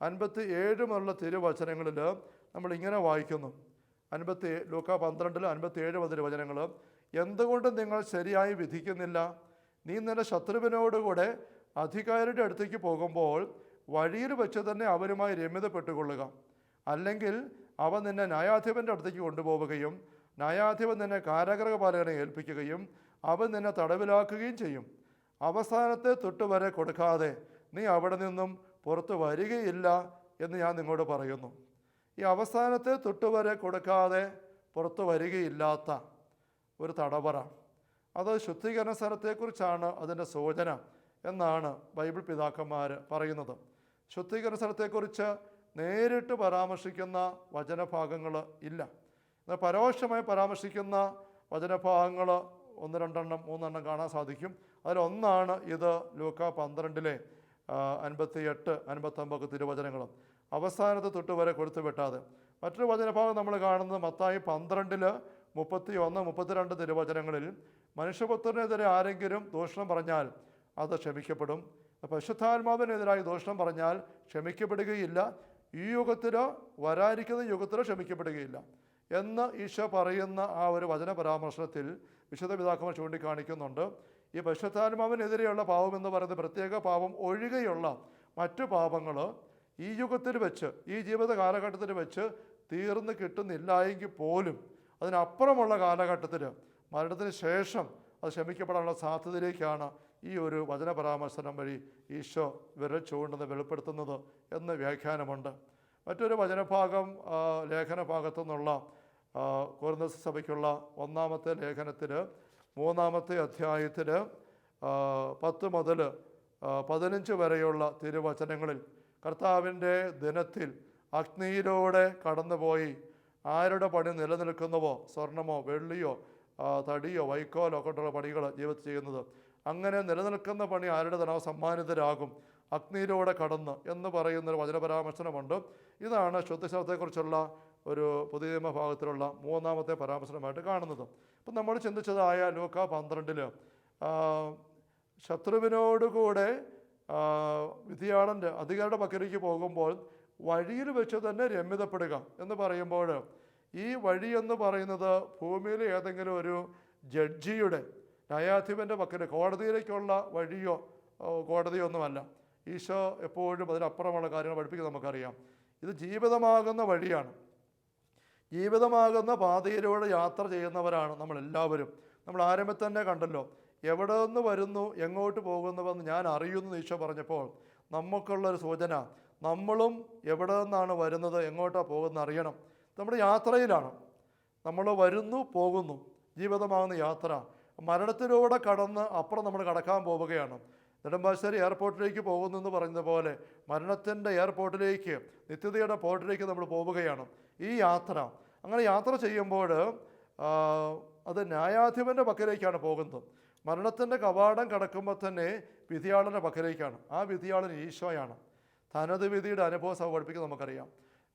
അൻപത്തി ഏഴുമുള്ള തിരുവചനങ്ങളിൽ നമ്മൾ ഇങ്ങനെ വായിക്കുന്നു. അൻപത്തി ലൂക്ക പന്ത്രണ്ടിൽ അൻപത്തി ഏഴ് മുതൽ വചനങ്ങൾ എന്തുകൊണ്ട് നിങ്ങൾ ശരിയായി വിധിക്കുന്നില്ല? നീ നിന്റെ ശത്രുവിനോടുകൂടെ അധികാരിയുടെ അടുത്തേക്ക് പോകുമ്പോൾ വഴിയിൽ വെച്ച് തന്നെ അവരുമായി രമ്യതപ്പെട്ടുകൊള്ളുക. അല്ലെങ്കിൽ അവ നിന്നെ ന്യായാധിപന്റെ അടുത്തേക്ക് കൊണ്ടുപോവുകയും ന്യായാധിപൻ നിന്നെ കാരാഗ്രഹപാലകനെ ഏൽപ്പിക്കുകയും അവൻ നിന്നെ തടവിലാക്കുകയും ചെയ്യും. അവസാനത്തെ തൊട്ടുവരെ കൊടുക്കാതെ നീ അവിടെ നിന്നും പുറത്തു വരികയില്ല എന്ന് ഞാൻ നിങ്ങളോട് പറയുന്നു. ഈ അവസാനത്തെ തൊട്ടുവരെ കൊടുക്കാതെ പുറത്തു വരികയില്ലാത്ത ഒരു തടവറ. അത് ശുദ്ധീകരണ സ്ഥലത്തെക്കുറിച്ചാണ് അതിന്റെ സൂചന എന്നാണ് ബൈബിൾ പിതാക്കന്മാർ പറയുന്നത്. ശുദ്ധീകരണ സ്ഥലത്തെക്കുറിച്ച് നേരിട്ട് പരാമർശിക്കുന്ന വചനഭാഗങ്ങൾ ഇല്ല. എന്നാൽ പരോക്ഷമായി പരാമർശിക്കുന്ന വചനഭാഗങ്ങൾ ഒന്ന് രണ്ടെണ്ണം മൂന്നെണ്ണം കാണാൻ സാധിക്കും. അതിലൊന്നാണ് ഇത് ലൂക്ക പന്ത്രണ്ടിലെ അൻപത്തി എട്ട് അൻപത്തൊമ്പത് തിരുവചനങ്ങളും. അവസാനത്തെ തൊട്ട് വരെ കൊടുത്തു വിട്ടാതെ. മറ്റൊരു വചനഭാഗം നമ്മൾ കാണുന്നത് മത്തായി പന്ത്രണ്ടിൽ മുപ്പത്തി ഒന്ന് മുപ്പത്തിരണ്ട് തിരുവചനങ്ങളിൽ മനുഷ്യപുത്രനെതിരെ ആരെങ്കിലും ദൂഷണം പറഞ്ഞാൽ അത് ക്ഷമിക്കപ്പെടും. പശുദ്ധാത്മാവിനെതിരായി ദൂഷണം പറഞ്ഞാൽ ക്ഷമിക്കപ്പെടുകയില്ല. ഈ യുഗത്തിലോ വരാനിരിക്കുന്ന യുഗത്തിലോ ക്ഷമിക്കപ്പെടുകയില്ല. എന്ന് ഈശോ പറയുന്ന ആ ഒരു വചന പരാമർശത്തിൽ വിശുദ്ധ പിതാക്കന്മാർ ചൂണ്ടിക്കാണിക്കുന്നുണ്ട്. ഈ പശുദ്ധാത്മാവിനെതിരെയുള്ള പാപം എന്ന് പറയുന്നത് പ്രത്യേക പാപം ഒഴികെയുള്ള മറ്റു പാപങ്ങൾ ഈ യുഗത്തിൽ വെച്ച് ഈ ജീവിത കാലഘട്ടത്തിൽ വെച്ച് തീർന്ന് കിട്ടുന്നില്ല എങ്കിൽ പോലും അതിനപ്പുറമുള്ള കാലഘട്ടത്തിൽ മരണത്തിന് ശേഷം അത് ക്ഷമിക്കപ്പെടാനുള്ള സാധ്യതയിലേക്കാണ് ഈ ഒരു വചന പരാമർശനം വഴി ഈശോ വിരൽ ചൂണ്ടെന്ന് വെളിപ്പെടുത്തുന്നത് എന്ന് വ്യാഖ്യാനമുണ്ട്. മറ്റൊരു വചനഭാഗം ലേഖന ഭാഗത്തു നിന്നുള്ള കുറുന്ന സഭയ്ക്കുള്ള ഒന്നാമത്തെ ലേഖനത്തിൽ മൂന്നാമത്തെ അധ്യായത്തിൽ പത്ത് മുതൽ പതിനഞ്ച് വരെയുള്ള തിരുവചനങ്ങളിൽ കർത്താവിന്റെ ദിനത്തിൽ അഗ്നിയിലൂടെ കടന്നുപോയി. ആരുടെ പണി നിലനിൽക്കുന്നുവോ? സ്വർണമോ വെള്ളിയോ തടിയോ വൈക്കോലോ കൊണ്ടുള്ള പണികൾ ജീവിതത്തിൽ ചെയ്യുന്നത്. അങ്ങനെ നിലനിൽക്കുന്ന പണി ആരുടെ തന്നെ സമ്മാനിതരാകും? അഗ്നിയിലൂടെ കടന്ന് എന്ന് പറയുന്നൊരു വചനപരാമർശനമുണ്ട്. ഇതാണ് ശുദ്ധശബ്ദത്തെക്കുറിച്ചുള്ള ഒരു പുതിയ നിയമ ഭാഗത്തിലുള്ള മൂന്നാമത്തെ പരാമർശനമായിട്ട് കാണുന്നത്. അപ്പം നമ്മൾ ചിന്തിച്ചതായ ലൂക്ക പന്ത്രണ്ടിൽ ശത്രുവിനോടുകൂടെ വിധിയാളന്റെ അധികാരിയുടെ പക്കലേക്ക് പോകുമ്പോൾ വഴിയിൽ വെച്ച് തന്നെ രമ്യതപ്പെടുക എന്ന് പറയുമ്പോൾ ഈ വഴി എന്ന് പറയുന്നത് ഭൂമിയിലെ ഏതെങ്കിലും ഒരു ജഡ്ജിയുടെ ന്യായാധിപന്റെ പക്കൽ കോടതിയിലേക്കുള്ള വഴിയോ കോടതിയൊന്നുമല്ല ഈശോ എപ്പോഴും അതിനപ്പുറമുള്ള കാര്യങ്ങൾ പഠിപ്പിക്കുന്നത് നമുക്കറിയാം. ഇത് ജീവിതമാകുന്ന വഴിയാണ്. ജീവിതമാകുന്ന പാതയിലൂടെ യാത്ര ചെയ്യുന്നവരാണ് നമ്മളെല്ലാവരും. നമ്മൾ ആരംഭം തന്നെ കണ്ടല്ലോ എവിടെ നിന്ന് വരുന്നു എങ്ങോട്ട് പോകുന്നുവെന്ന് ഞാൻ അറിയുന്നു ഈശോ പറഞ്ഞപ്പോൾ. നമുക്കുള്ളൊരു സൂചന നമ്മളും എവിടെ നിന്നാണ് വരുന്നത് എങ്ങോട്ടാണ് പോകുന്നത് അറിയണം. നമ്മുടെ യാത്രയിലാണ്. നമ്മൾ വരുന്നു പോകുന്നു ജീവിതമാകുന്ന യാത്ര. മരണത്തിലൂടെ കടന്ന് അപ്പുറം നമ്മൾ കടക്കാൻ പോവുകയാണ്. നെടുമ്പാശ്ശേരി എയർപോർട്ടിലേക്ക് പോകുന്നു എന്ന് പറയുന്ന പോലെ മരണത്തിന്റെ എയർപോർട്ടിലേക്ക് നിത്യതയുടെ പോർട്ടിലേക്ക് നമ്മൾ പോവുകയാണ്. ഈ യാത്ര അങ്ങനെ യാത്ര ചെയ്യുമ്പോൾ അത് ന്യായാധിപന്റെ പക്കലേക്കാണ് പോകുന്നത്. മരണത്തിന്റെ കവാടം കടക്കുമ്പോൾ തന്നെ വിധിയാളന്റെ പക്കലേക്കാണ്. ആ വിധിയാളൻ ഈശോയാണ്. തനത് വിധിയുടെ അനുഭവം സഭ നമുക്കറിയാം.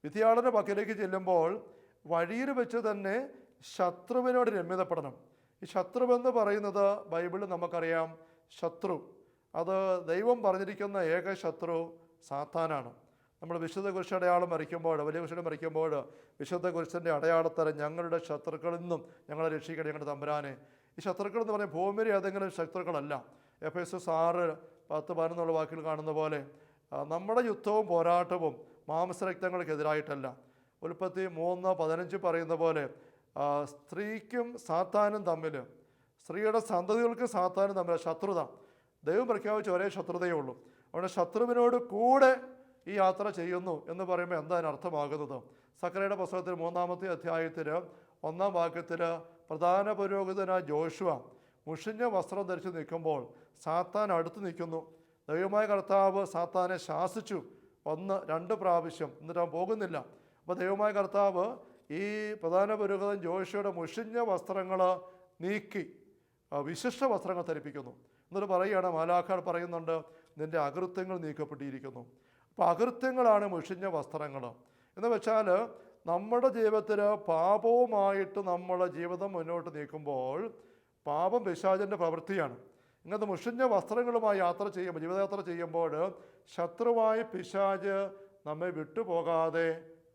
വിധിയാളന്റെ പക്കലേക്ക് ചെല്ലുമ്പോൾ വഴിയിൽ വെച്ച് തന്നെ ശത്രുവിനോട് രമ്യതപ്പെടണം. ഈ ശത്രുവെന്ന് പറയുന്നത് ബൈബിളിൽ നമുക്കറിയാം ശത്രു. അത് ദൈവം പറഞ്ഞിരിക്കുന്ന ഏക ശത്രു സാത്താനാണ്. നമ്മൾ വിശുദ്ധ കുരിശ് അടയാളം മരിക്കുമ്പോൾ വലിയ കുരിശിനെ മരിക്കുമ്പോൾ വിശുദ്ധ കുരിശിന്റെ അടയാളത്തരം ഞങ്ങളുടെ ശത്രുക്കളിൽ നിന്നും ഞങ്ങളെ രക്ഷിക്കണം ഞങ്ങളുടെ തമ്പുരാനെ. ഈ ശത്രുക്കൾ എന്ന് പറഞ്ഞാൽ ഭൂമിയിലെ ഏതെങ്കിലും ശത്രുക്കളല്ല. എഫ് എസ് എസ് ആറ് പത്ത് പതിനൊന്നുള്ള വാക്കിൽ കാണുന്ന പോലെ നമ്മുടെ യുദ്ധവും പോരാട്ടവും മാംസരക്തങ്ങൾക്കെതിരായിട്ടല്ല ഉൽപ്പത്തി മൂന്ന് പതിനഞ്ച് പറയുന്ന പോലെ സ്ത്രീക്കും സാത്താനും തമ്മിൽ സ്ത്രീയുടെ സന്തതികൾക്കും സാത്താനും തമ്മിൽ ശത്രുത. ദൈവം പ്രഖ്യാപിച്ച ഒരേ ശത്രുതയേ ഉള്ളൂ. അവിടെ ശത്രുവിനോട് കൂടെ ഈ യാത്ര ചെയ്യുന്നു എന്ന് പറയുമ്പോൾ എന്താണ് അർത്ഥമാകുന്നത്? സക്കരയുടെ പുസ്തകത്തിൽ മൂന്നാമത്തെ അധ്യായത്തിൽ ഒന്നാം വാക്യത്തിൽ പ്രധാന പുരോഹിതനായ ജോഷുവ മുഷിഞ്ഞ വസ്ത്രം ധരിച്ച് നിൽക്കുമ്പോൾ സാത്താൻ അടുത്ത് നിൽക്കുന്നു. ദൈവമായ കർത്താവ് സാത്താനെ ശാസിച്ചു. ഒന്ന് രണ്ട് പ്രാവശ്യം. എന്നിട്ട് അവൻ പോകുന്നില്ല. അപ്പോൾ ദൈവമായ കർത്താവ് ഈ പ്രധാന പുരോഹിതൻ ജോഷയുടെ മുഷിഞ്ഞ വസ്ത്രങ്ങൾ നീക്കി വിശിഷ്ട വസ്ത്രങ്ങൾ ധരിപ്പിക്കുന്നു. എന്നിട്ട് പറയുകയാണ് മാലാഖാർ പറയുന്നുണ്ട് നിന്റെ അകൃത്യങ്ങൾ നീക്കപ്പെട്ടിരിക്കുന്നു. അപ്പോൾ അകൃത്യങ്ങളാണ് മുഷിഞ്ഞ വസ്ത്രങ്ങൾ എന്ന് വെച്ചാൽ നമ്മുടെ ജീവിതത്തിൽ പാപവുമായിട്ട് നമ്മളെ ജീവിതം മുന്നോട്ട് നീക്കുമ്പോൾ പാപം പിശാചന്റെ പ്രവൃത്തിയാണ്. ഇങ്ങനത്തെ മുഷിഞ്ഞ വസ്ത്രങ്ങളുമായി യാത്ര ചെയ്യുമ്പോൾ ജീവിതയാത്ര ചെയ്യുമ്പോൾ ശത്രുവായ പിശാജ് നമ്മെ വിട്ടുപോകാതെ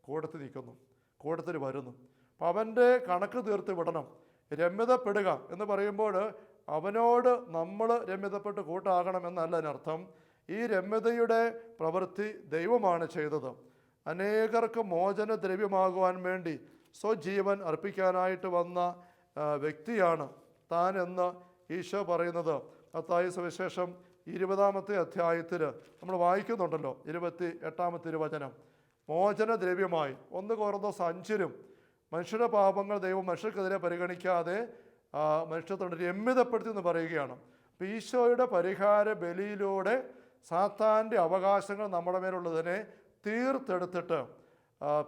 കൂടത്തിൽ നിൽക്കുന്നു കൂടത്തിൽ വരുന്നു. അപ്പം അവന്റെ കണക്ക് തീർത്ത് വിടണം രമ്യതപ്പെടുക എന്ന് പറയുമ്പോൾ അവനോട് നമ്മൾ രമ്യതപ്പെട്ട് കൂട്ടാകണം എന്നല്ല അതിനർത്ഥം. ഈ രമ്യതയുടെ പ്രവൃത്തി ദൈവമാണ് ചെയ്തത്. അനേകർക്ക് മോചന ദ്രവ്യമാകുവാൻ വേണ്ടി സ്വജീവൻ അർപ്പിക്കാനായിട്ട് വന്ന വ്യക്തിയാണ് താൻ എന്ന് ഈശോ പറയുന്നത്. അത്തായ സുവിശേഷം ഇരുപതാമത്തെ അധ്യായത്തിൽ നമ്മൾ വായിക്കുന്നുണ്ടല്ലോ ഇരുപത്തി എട്ടാമത്തെ വചനം മോചന ദ്രവ്യമായി ഒന്ന് കോർന്ന സഞ്ചരും മനുഷ്യരുടെ പാപങ്ങൾ ദൈവം മനുഷ്യർക്കെതിരെ പരിഗണിക്കാതെ ആ, മനുഷ്യത്തോട് രമ്യതപ്പെടുത്തി എന്ന് പറയുകയാണ്. അപ്പോൾ ഈശോയുടെ പരിഹാര ബലിയിലൂടെ സാത്താന്റെ അവകാശങ്ങൾ നമ്മുടെ മേലുള്ളതിനെ തീർത്തെടുത്തിട്ട്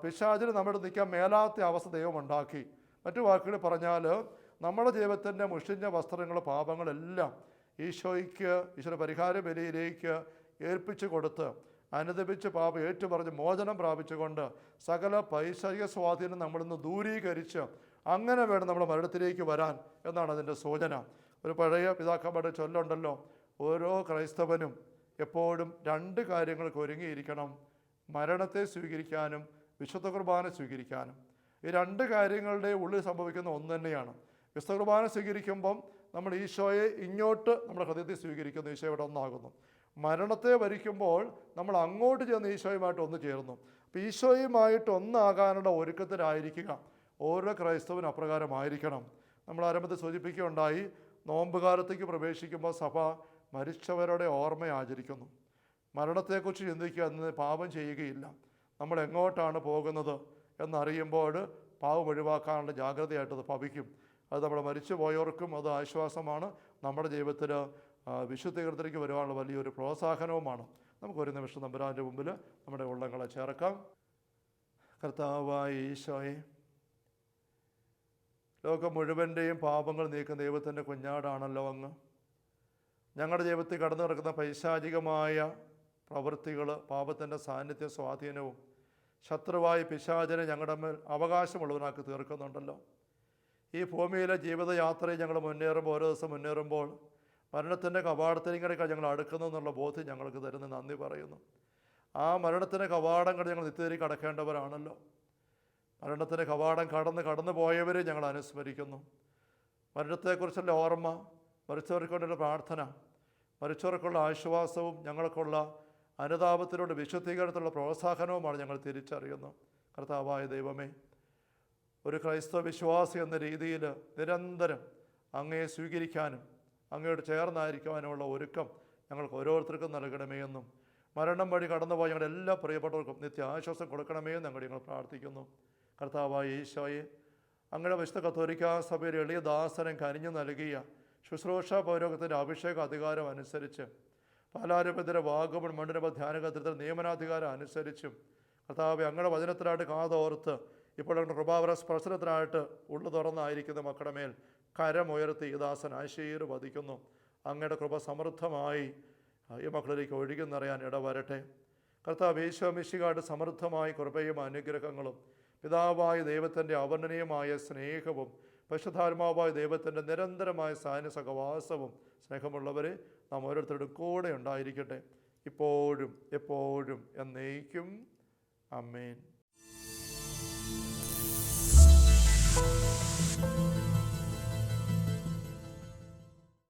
പിശാചിന് നമ്മുടെ നിൽക്കാൻ മേലാത്ത അവസ്ഥ ദൈവം ഉണ്ടാക്കി. മറ്റു വാക്കുകളിൽ പറഞ്ഞാൽ നമ്മുടെ ദൈവത്തിന്റെ മുഷിഞ്ഞ വസ്ത്രങ്ങൾ പാപങ്ങളെല്ലാം ഈശോയ്ക്ക് ഈശോയുടെ പരിഹാര ബലിയിലേക്ക് ഏൽപ്പിച്ചു കൊടുത്ത് അനുദപിച്ച് പാപം ഏറ്റുപറഞ്ഞ് മോചനം പ്രാപിച്ചുകൊണ്ട് സകല പൈശ്വര്യ സ്വാധീനം നമ്മളിന്ന് ദൂരീകരിച്ച് അങ്ങനെ വേണം നമ്മൾ മരണത്തിലേക്ക് വരാൻ എന്നാണ് അതിന്റെ സൂചന. ഒരു പഴയ പിതാക്കന്മാരുടെ ചൊല്ലുണ്ടല്ലോ ഓരോ ക്രൈസ്തവനും എപ്പോഴും രണ്ട് കാര്യങ്ങൾക്ക് ഒരുങ്ങിയിരിക്കണം മരണത്തെ സ്വീകരിക്കാനും വിശുദ്ധ കുർബാന സ്വീകരിക്കാനും. ഈ രണ്ട് കാര്യങ്ങളുടെ ഉള്ളിൽ സംഭവിക്കുന്ന ഒന്ന് തന്നെയാണ്. വിശുദ്ധ കുർബാന സ്വീകരിക്കുമ്പം നമ്മൾ ഈശോയെ ഇങ്ങോട്ട് നമ്മുടെ ഹൃദയത്തിൽ സ്വീകരിക്കുന്നു ഈശോ ഇവിടെ ഒന്നാകുന്നു. മരണത്തെ വരിക്കുമ്പോൾ നമ്മൾ അങ്ങോട്ട് ചെന്ന് ഈശോയുമായിട്ട് ഒന്ന് ചേരുന്നു. അപ്പോൾ ഈശോയുമായിട്ട് ഒന്നാകാനുള്ള ഒരുക്കത്തിലായിരിക്കുക. ഓരോ ക്രൈസ്തവനും അപ്രകാരമായിരിക്കണം. നമ്മൾ ആരംഭത്തിൽ സൂചിപ്പിക്കുകയുണ്ടായി നോമ്പുകാലത്തേക്ക് പ്രവേശിക്കുമ്പോൾ സഭ മരിച്ചവരുടെ ഓർമ്മ ആചരിക്കുന്നു. മരണത്തെക്കുറിച്ച് ചിന്തിക്കുക എന്നത് പാപം ചെയ്യുകയില്ല. നമ്മൾ എങ്ങോട്ടാണ് പോകുന്നത് എന്നറിയുമ്പോൾ പാവം ഒഴിവാക്കാനുള്ള ജാഗ്രതയായിട്ടത് പവിക്കും അത് നമ്മൾ മരിച്ചു പോയവർക്കും അത് ആശ്വാസമാണ്. നമ്മുടെ ജീവിതത്തിൽ വിശുദ്ധീകരണത്തിലേക്ക് വരുവാനുള്ള വലിയൊരു പ്രോത്സാഹനവുമാണ്. നമുക്ക് ഒരു നിമിഷം നമ്പരാന്റെ മുമ്പിൽ നമ്മുടെ ഉള്ളങ്ങളെ ചേർക്കാം. കർത്താവായി ഈശോയെ ലോകം മുഴുവന്റെയും പാപങ്ങൾ നീക്കുന്ന ദൈവത്തിന്റെ കുഞ്ഞാടാണല്ലോ അങ്ങ്. ഞങ്ങളുടെ ജീവിതത്തിൽ കടന്നു കിടക്കുന്ന പൈശാചികമായ പ്രവൃത്തികൾ പാപത്തിന്റെ സാന്നിധ്യ സ്വാധീനവും ശത്രുവായ പിശാചനെ ഞങ്ങളുടെ മേൽ അവകാശമുള്ളവനാക്കി തീർക്കുന്നുണ്ടല്ലോ. ഈ ഭൂമിയിലെ ജീവിതയാത്രയിൽ ഞങ്ങൾ മുന്നേറുമ്പോൾ ഓരോ ദിവസം മുന്നേറുമ്പോൾ മരണത്തിന്റെ കവാടത്തിലേക്ക് ഞങ്ങൾ അടുക്കുന്നു എന്നുള്ള ബോധ്യം ഞങ്ങൾക്ക് തരുന്ന നന്ദി പറയുന്നു. ആ മരണത്തിന്റെ കവാടങ്ങൾ ഞങ്ങൾ നിത്യതിരി കടക്കേണ്ടവരാണല്ലോ. മരണത്തിന്റെ കവാടം കടന്ന് കടന്നു പോയവരെ ഞങ്ങൾ അനുസ്മരിക്കുന്നു. മരണത്തെക്കുറിച്ചുള്ള ഓർമ്മ മരിച്ചവർക്കുള്ള പ്രാർത്ഥന മരിച്ചവർക്കുള്ള ആശ്വാസവും ഞങ്ങൾക്കുള്ള അനുതാപത്തിലൂടെ വിശുദ്ധീകരണത്തിലുള്ള പ്രോത്സാഹനവുമാണ് ഞങ്ങൾ തിരിച്ചറിയുന്നു. കർത്താവായ ദൈവമേ ഒരു ക്രൈസ്തവ വിശ്വാസി എന്ന രീതിയിൽ നിരന്തരം അങ്ങയെ സ്വീകരിക്കാനും അങ്ങയോട് ചേർന്നായിരിക്കുവാനുമുള്ള ഒരുക്കം ഞങ്ങൾക്ക് ഓരോരുത്തർക്കും നൽകണമേ എന്നും മരണം വഴി കടന്നുപോയ ഞങ്ങളുടെ എല്ലാ പ്രിയപ്പെട്ടവർക്കും നിത്യ ആശ്വാസം കൊടുക്കണമേ എന്ന് ഞങ്ങൾ പ്രാർത്ഥിക്കുന്നു. കർത്താവായ ഈശോയെ അങ്ങയുടെ വിശുദ്ധ കത്തോലിക്ക സഭയുടെ എളിയ ദാസനം കനിഞ്ഞു നൽകിയ ശുശ്രൂഷ പൗരോഗത്തിന്റെ അഭിഷേക അധികാരം അനുസരിച്ച് പാലാരൂപത്തിന്റെ വാഗമൺ മണ്ഡലപ ധ്യാനകേന്ദ്രത്തിൽ നിയമനാധികാരം അനുസരിച്ചും കർത്താവ് അങ്ങയുടെ വചനത്തിനായിട്ട് കാതോർത്ത് ഇപ്പോൾ ഞങ്ങളുടെ കൃപാവര സ്പർശനത്തിനായിട്ട് ഉള്ളു തുറന്നായിരിക്കുന്ന മക്കളുടെ മേൽ കരമുയർത്തി ഈ ദാസൻ ആശീർവദിക്കുന്നു. അങ്ങയുടെ കൃപ സമൃദ്ധമായി ഈ മക്കളിലേക്ക് ഒഴുകുന്നറിയാൻ നിറയാൻ ഇടവരട്ടെ. കർത്താവ് ഈശോ ഈശോമിശികാട് സമൃദ്ധമായി കൃപയും അനുഗ്രഹങ്ങളും പിതാവായ ദൈവത്തിന്റെ അവർണനീയമായ സ്നേഹവും പരിശുദ്ധാത്മാവായ ദൈവത്തിന്റെ നിരന്തരമായ സാന്നിധ്യ സഹവാസവും സ്നേഹമുള്ളവർ നാം ഓരോരുത്തരുടെ കൂടെ ഉണ്ടായിരിക്കട്ടെ. ഇപ്പോഴും എപ്പോഴും എന്നേക്കും. അമ്മേൻ